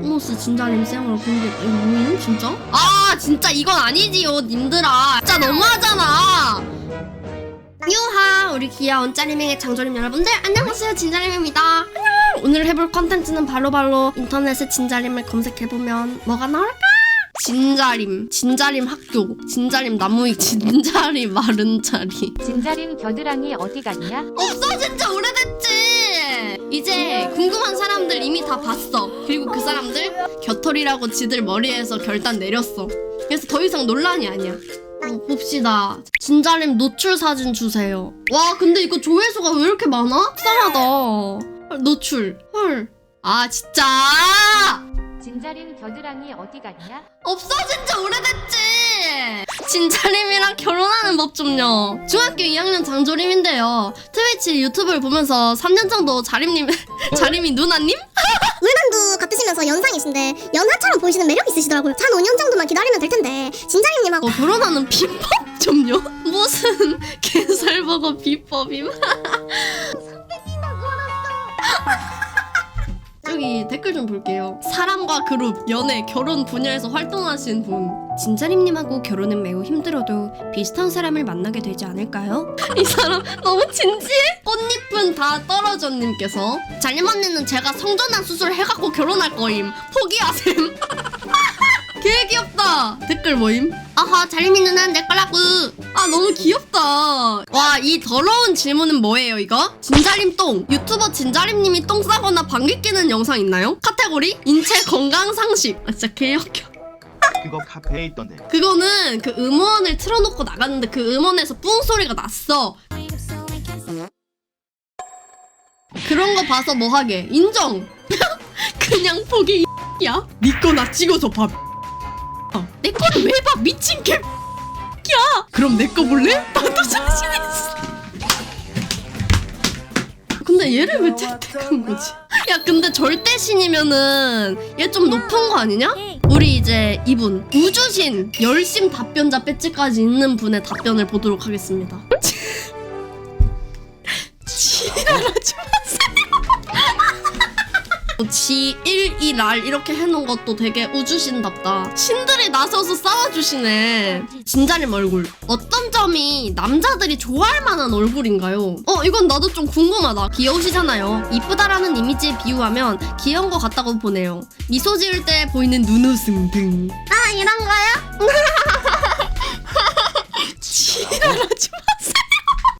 모스 진자림 쌩얼 공개 이거 뭐임 진짜? 아 진짜 이건 아니지요 님들아 진짜 너무하잖아 유하 우리 귀여운 짜리맹의 장조림 여러분들 안녕하세요 진자림입니다 안녕 오늘 해볼 컨텐츠는 바로바로 인터넷에 진자림을 검색해보면 뭐가 나올까? 진자림 진자림 학교 진자림 나무위 진자림 마른 자리 진자림 겨드랑이 어디 갔냐? 없어진 지 오래됐지. 이제 궁금한 사람들 이미 다 봤어. 그리고 그 사람들 겨털이라고 지들 머리에서 결단 내렸어. 그래서 더 이상 논란이 아니야. 어, 봅시다. 진자림 노출 사진 주세요. 와, 근데 이거 조회수가 왜 이렇게 많아? 싸하다. 노출. 헐. 아, 진짜! 진자림 겨드랑이 어디 갔냐? 없어진 지 오래됐지. 진자림이랑 결혼하는 법 좀요. 중학교 2학년 장조림인데요. 트위치 유튜브를 보면서 3년 정도 자림님, 자림이 누나님? 물만두 같으시면서 연상이신데 연하처럼 보이시는 매력 있으시더라고요. 한 5년 정도만 기다리면 될 텐데 진자림님하고 어, 결혼하는 비법 좀요? 무슨 게살버거 비법임? 저기 댓글 좀 볼게요. 사람과 그룹, 연애, 결혼 분야에서 활동하신 분. 진자림님하고 결혼은 매우 힘들어도 비슷한 사람을 만나게 되지 않을까요? 이 사람 너무 진지해? 꽃잎은 다 떨어져님께서 잘림 언니는 제가 성전환 수술 해갖고 결혼할 거임. 포기하셈. 개 귀엽다. 댓글 모임. 아하 잘림이 누나는 내 거라고. 아 너무 귀엽다. 와 이 더러운 질문은 뭐예요 이거? 진자림 똥. 유튜버 진자림님이 똥 싸거나 방귀 뀌는 영상 있나요? 카테고리 인체 건강 상식. 아 진짜 개역겨. 그거 카페에 있던데 그거는 그 음원을 틀어놓고 나갔는데 그 음원에서 뿡 소리가 났어. 그런 거 봐서 뭐 하게? 인정. 그냥 포기 야. 니거 나 찍어서 봐. 어, 내 거를 왜 봐? 미친 개. 야. 그럼 내 거 볼래? 나도 자신 있어. 근데 얘를 왜 채택한 거지? 야 근데 절대 신이면은 얘 좀 높은 거 아니냐? 우리 이제 이분 우주신 열심 답변자 배지까지 있는 분의 답변을 보도록 하겠습니다. 지랄하지 마세요. 지 1, 2랄 이렇게 해놓은 것도 되게 우주신답다. 신들이 나서서 싸워주시네. 진자림 얼굴. 어떤 점이 남자들이 좋아할 만한 얼굴인가요? 어, 이건 나도 좀 궁금하다. 귀여우시잖아요. 이쁘다라는 이미지에 비유하면 귀여운 것 같다고 보네요. 미소 지을 때 보이는 눈웃음 등. 아, 이런 거야? 지랄하지.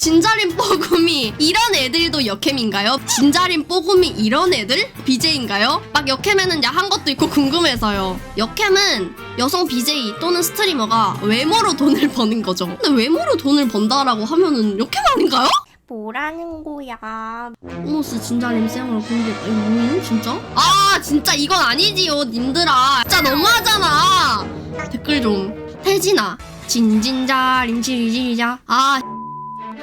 진자림 뽀금이 이런 애들도 역캠인가요? 진자림 뽀금이 이런 애들? BJ인가요? 막 역캠에는 야한 것도 있고 궁금해서요. 역캠은 여성 BJ 또는 스트리머가 외모로 돈을 버는 거죠. 근데 외모로 돈을 번다라고 하면은 역캠 아닌가요? 뭐라는 거야? 모스 진자림 쌩얼 공개 이거 뭐임 진짜? 아 진짜 이건 아니지요 님들아 진짜 너무하잖아 댓글 좀 태진아 진진자림 지리지리자 아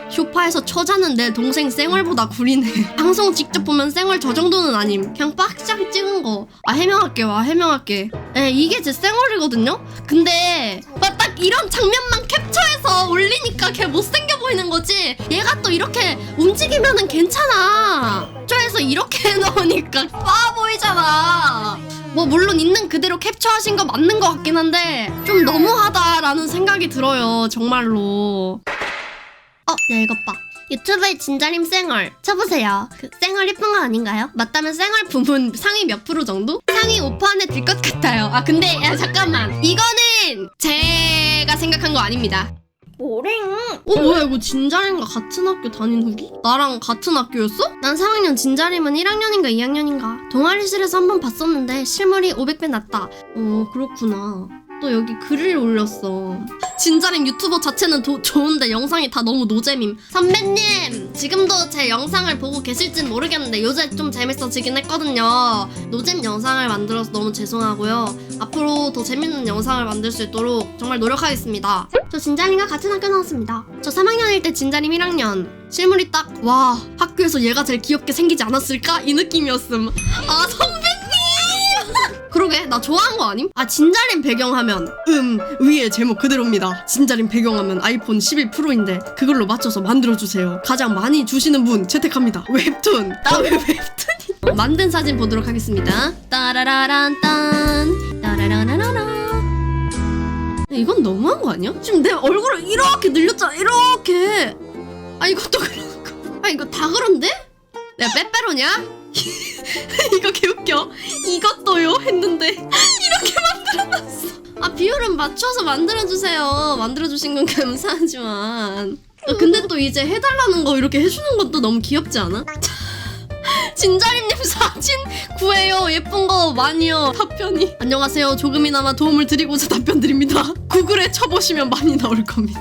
쇼파에서 처자는 내 동생 쌩얼보다 구리네. 방송 직접 보면 쌩얼 저 정도는 아님. 그냥 빡짝 찍은 거 아 해명할게 와 해명할게. 에 이게 제 쌩얼이거든요? 근데 막 딱 이런 장면만 캡처해서 올리니까 걔 못생겨 보이는 거지? 얘가 또 이렇게 움직이면은 괜찮아. 캡처해서 이렇게 해놓으니까 빠 보이잖아. 뭐 물론 있는 그대로 캡처하신 거 맞는 것 같긴 한데 좀 너무하다라는 생각이 들어요 정말로. 어, 야 이것 봐. 유튜브에 진자림 쌩얼 쳐보세요. 그 쌩얼 예쁜 거 아닌가요? 맞다면 쌩얼 부분 상위 몇 프로 정도? 상위 5% 안에 들 것 같아요. 아 근데 야 잠깐만. 이거는 제가 생각한 거 아닙니다. 뭐랭? 어 뭐야 이거 진자림과 같은 학교 다닌 후기? 나랑 같은 학교였어? 난 4학년 진자림은 1학년인가 2학년인가 동아리실에서 한 번 봤었는데 실물이 500배 낫다 어 그렇구나 또 여기 글을 올렸어 진자림 유튜버 자체는 도- 좋은데 영상이 다 너무 노잼임. 선배님 지금도 제 영상을 보고 계실진 모르겠는데 요새 좀 재밌어지긴 했거든요. 노잼 영상을 만들어서 너무 죄송하고요. 앞으로 더 재밌는 영상을 만들 수 있도록 정말 노력하겠습니다. 저 진자림과 같은 학교 나왔습니다. 저 3학년일 때 진자림 1학년. 실물이 딱 와 학교에서 얘가 제일 귀엽게 생기지 않았을까? 이 느낌이었음. 아 선배님 그러게 나 좋아한 거 아님? 아 진자림 배경하면 음 위에 제목 그대로입니다 진자림 배경하면 아이폰 11 프로인데 그걸로 맞춰서 만들어주세요 가장 많이 주시는 분 채택합니다 웹툰 나 왜 웹툰이 만든 사진 보도록 하겠습니다. 따라라란 딴 따라라라라라. 이건 너무한 거 아니야? 지금 내 얼굴을 이렇게 늘렸잖아. 이렇게. 아 이것도 그런 거. 아 이거 다 그런데? 내가 빼빼로냐? 이거 개웃겨. 이것도요 했는데 이렇게 만들어놨어. 아 비율은 맞춰서 만들어주세요. 만들어주신 건 감사하지만. 아, 근데 또 이제 해달라는 거 이렇게 해주는 것도 너무 귀엽지 않아? 진자림님 사진 구해요. 예쁜 거 많이요. 답변이. 안녕하세요. 조금이나마 도움을 드리고자 답변 드립니다. 구글에 쳐보시면 많이 나올 겁니다.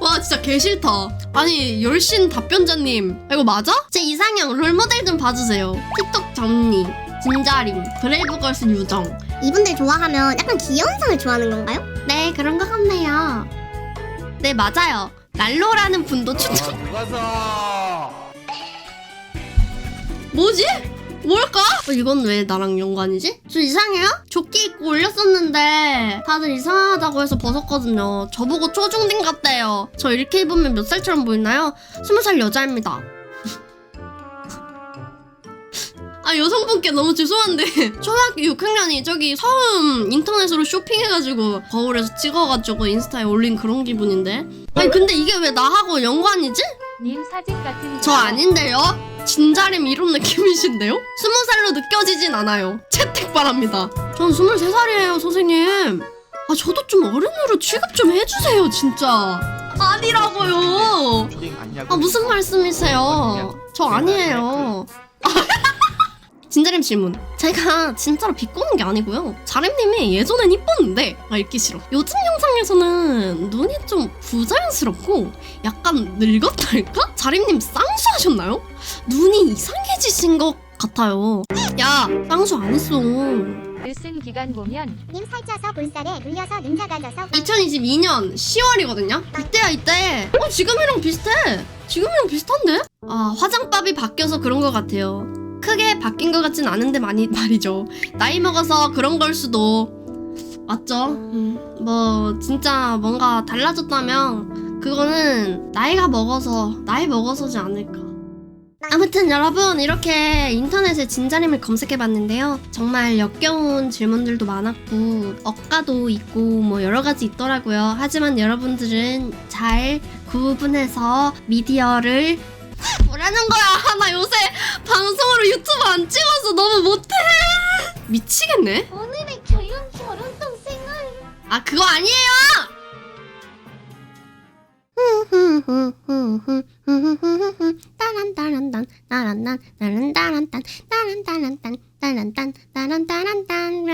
와 진짜 개 싫다. 아니 열신 답변자님 아, 이거 맞아? 제 이상형 롤모델 좀 봐주세요. 틱톡 정리, 진자림, 브레이브걸스 유정. 이분들 좋아하면 약간 귀여운 상을 좋아하는 건가요? 네 그런 것 같네요. 네 맞아요. 랄로라는 분도 추천. 뭐지? 뭘까? 어, 이건 왜 나랑 연관이지? 저 이상해요? 조끼 입고 올렸었는데 다들 이상하다고 해서 벗었거든요. 저보고 초중딩 같대요. 저 이렇게 입으면 몇 살처럼 보이나요? 스무 살 여자입니다. 아 여성분께 너무 죄송한데 초등학교 6학년이 저기 처음 인터넷으로 쇼핑해가지고 거울에서 찍어가지고 인스타에 올린 그런 기분인데 아니 근데 이게 왜 나하고 연관이지? 님 사진 같은 저 아닌데요? 진자림 이런 느낌이신데요? 스무 살로 느껴지진 않아요. 채택 바랍니다. 전 스물세 살이에요, 선생님. 아, 저도 좀 어른으로 취급 좀 해주세요, 진짜. 아니라고요. 아, 무슨 말씀이세요? 저 아니에요. 진자림 질문. 제가 진짜로 비꼬는 게 아니고요. 자림님이 예전엔 이뻤는데, 아, 읽기 싫어. 요즘 영상에서는 눈이 좀 부자연스럽고, 약간 늙었달까? 자림님 쌍수하셨나요? 눈이 이상해지신 것 같아요. 야, 쌍수 안 했어. 글쓴 기간 보면 님 살쪄서 볼살에 눌려서 눈 작아져서 2022년 10월이거든요? 이때야, 이때. 어, 지금이랑 비슷해. 지금이랑 비슷한데? 아, 화장법이 바뀌어서 그런 것 같아요. 크게 바뀐 것 같진 않은데 많이 말이죠. 나이 먹어서 그런 걸 수도. 맞죠? 음, 뭐, 진짜 뭔가 달라졌다면, 그거는 나이가 먹어서, 나이 먹어서지 않을까. 아무튼 여러분 이렇게 인터넷에 진자림을 검색해봤는데요. 정말 역겨운 질문들도 많았고 억가도 있고 뭐 여러 가지 있더라고요. 하지만 여러분들은 잘 구분해서 미디어를 뭐라는 거야? 나 요새 방송으로 유튜브 안 찍어서 너무 못해. 미치겠네. 오늘의 결혼 결혼 동생을 아 그거 아니에요. 따란따란딴 따란딴 따란따란딴 따란따란딴 따란딴 따란따란딴